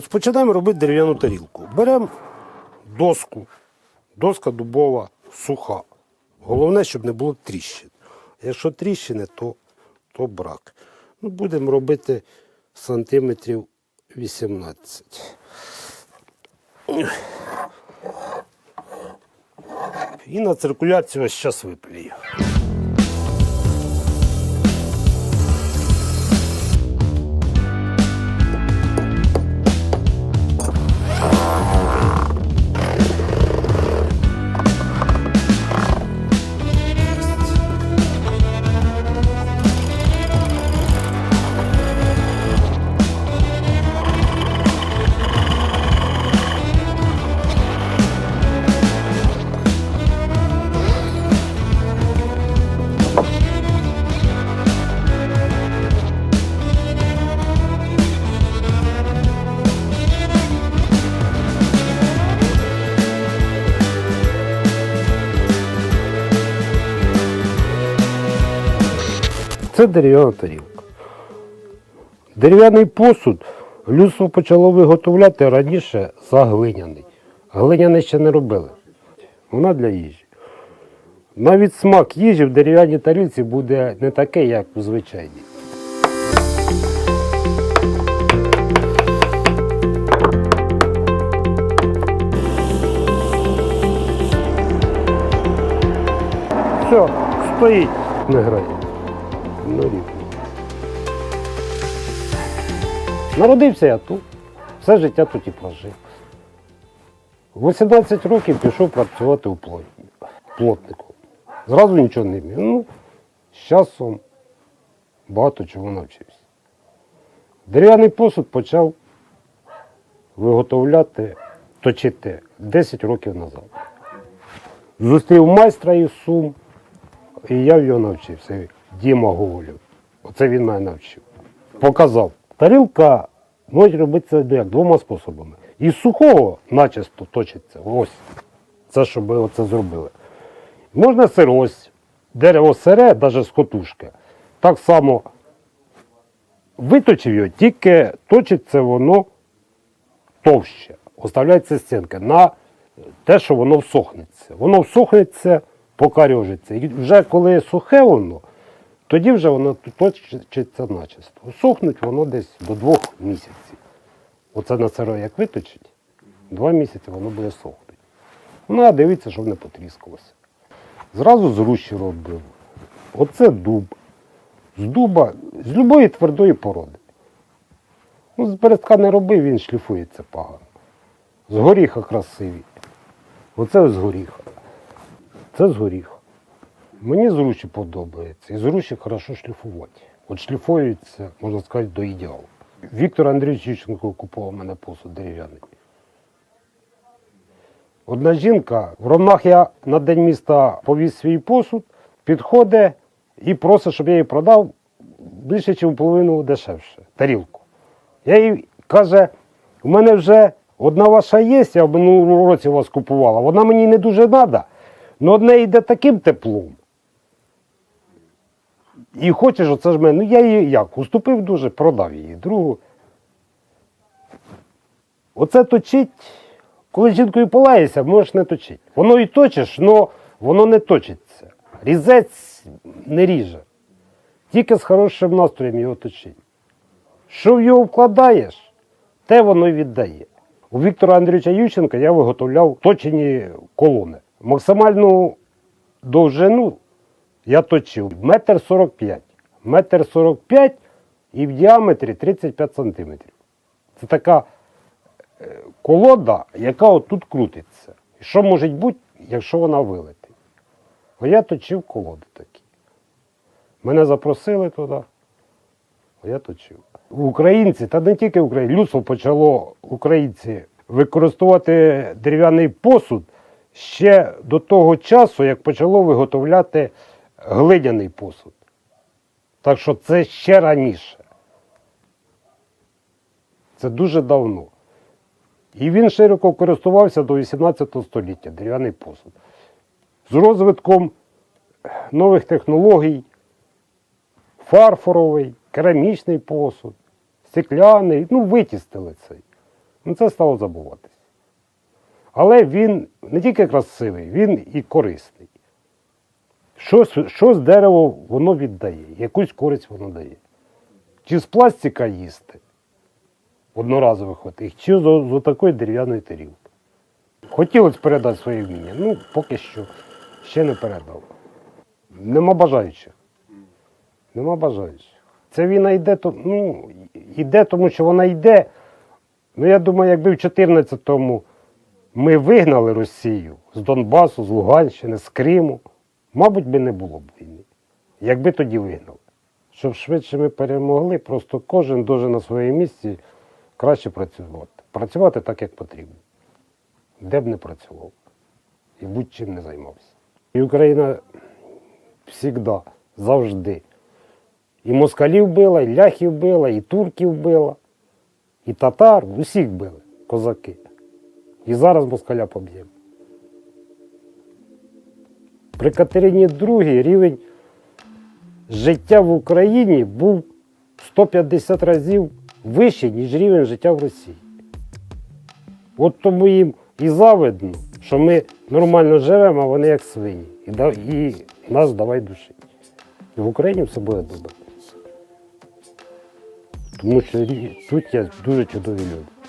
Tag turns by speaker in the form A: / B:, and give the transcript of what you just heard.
A: Розпочинаємо робити дерев'яну тарілку. Беремо доску, доска дубова, суха. Головне, щоб не було тріщин. Якщо тріщини, то, то брак. Ну, будемо робити сантиметрів 18. І на циркуляцію ось зараз виплюю. Це дерев'яна тарілка. Дерев'яний посуд людство почало виготовляти раніше за глиняний. Глиняний ще не робили. Вона для їжі. Навіть смак їжі в дерев'яній тарілці буде не такий, як у звичайній. Все, стоїть, не грає. Ну, рівно. Народився я тут, все життя тут і прожив. В 18 років пішов працювати у плотником. Зразу нічого не вмів. Ну, з часом багато чого навчився. Дерев'яний посуд почав виготовляти, точити 10 років назад. Зустрів майстра із Сум, і я в його навчився. Діма Гоголєв. Оце він мене навчив. Показав. Тарілка може робитися як двома способами. Із сухого начисто точиться. Ось. Це, щоб ви оце зробили. Можна сирось, дерево сире, навіть з котушки. Так само виточив його, тільки точиться воно товще. Оставляється стінка на те, що воно всохнеться. Воно всохнеться, покарьожиться. І вже коли сухе воно, тоді вже воно точиться начисто. Сохнуть воно десь до двох місяців. Оце на сиро як виточить, два місяці воно буде сохнути. Ну, а дивіться, щоб не потріскалося. Зразу з рущі робив. Оце дуб. З дуба, з любої твердої породи. Ну, з березка не робив, він шліфується погано. З горіха красиві. Оце з горіха. Це з горіха. Мені з подобається. І з хорошо шліфувати. От шліфується, можна сказати, до ідеалу. Віктор Андрійович Ющенко купував мене посуд дерев'яний. Одна жінка, в Ромнах я на день міста повіз свій посуд, підходить і просить, щоб я їй продав більше, ніж половину дешевше, тарілку. Я їй каже, у мене вже одна ваша є, я в минулому році вас купувала. Вона мені не дуже треба, але одне йде таким теплом. І хочеш, оце ж мене. Ну я її як? Уступив дуже, продав її. Другу. Оце точить, коли жінкою полаєшся, можеш не точити. Воно і точиш, але воно не точиться. Різець не ріже. Тільки з хорошим настроєм його точить. Що в його вкладаєш, те воно й віддає. У Віктора Андрійовича Ющенка я виготовляв точені колони. Максимальну довжину я точив метр сорок п'ять. Метр сорок п'ять і в діаметрі 35 сантиметрів. Це така е, колода, яка отут крутиться. Що може бути, якщо вона вилетить? А я точив колоди такі. Мене запросили туди, а я точив. Українці, та не тільки українці, людство почало українці використовувати дерев'яний посуд ще до того часу, як почало виготовляти глиняний посуд. Так що це ще раніше. Це дуже давно. І він широко користувався до 18 століття, дерев'яний посуд. З розвитком нових технологій, фарфоровий, керамічний посуд, стекляний, ну, витістили цей. Ну це стало забуватись. Але він не тільки красивий, він і корисний. Щось, щось дерево воно віддає, якусь користь воно дає. Чи з пластика їсти одноразових отих, чи з, з такої дерев'яної тарілки. Хотілося передати своє вміння, ну поки що ще не передав. Нема бажаючих. Нема бажаючих. Ця війна йде, то, ну, йде, тому що вона йде. Ну, я думаю, якби в 14-му ми вигнали Росію з Донбасу, з Луганщини, з Криму, мабуть, би не було б війни. Якби тоді вигнали. Щоб швидше ми перемогли, просто кожен дуже на своєму місці краще працювати. Працювати так, як потрібно. Де б не працював. І будь-чим не займався. І Україна завжди, завжди. І москалів била, і ляхів била, і турків била, і татар, усіх били, козаки. І зараз москаля поб'ємо. При Катерині II рівень життя в Україні був 150 разів вищий, ніж рівень життя в Росії. От тому їм і завидно, що ми нормально живемо, а вони як свині. І, і нас давай душить. В Україні все буде добре. Тому що тут є дуже чудові люди.